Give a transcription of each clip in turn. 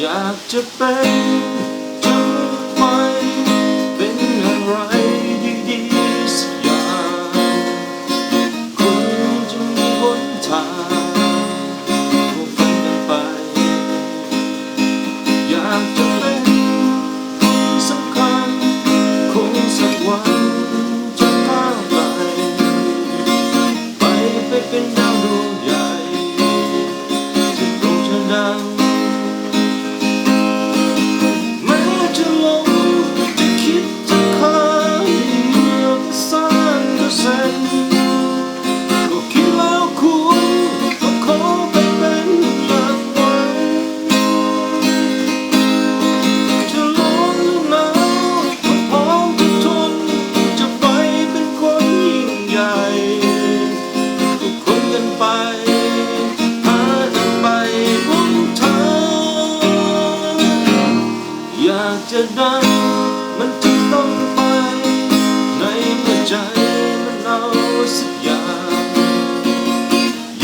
อยากจะเป็น จะดังมันจึงต้องไป ในเมื่อใจมันเอาสักอย่าง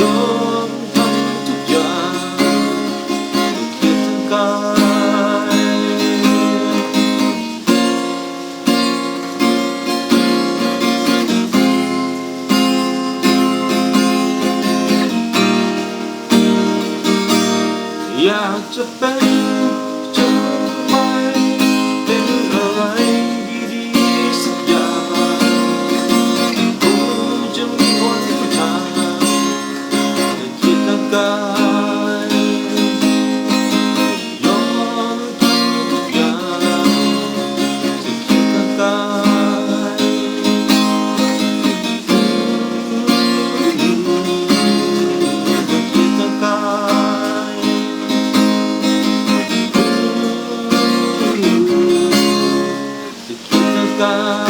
ยอมทำทุกอย่างทั้งคิดทั้งกายอยากจะเป็น vida.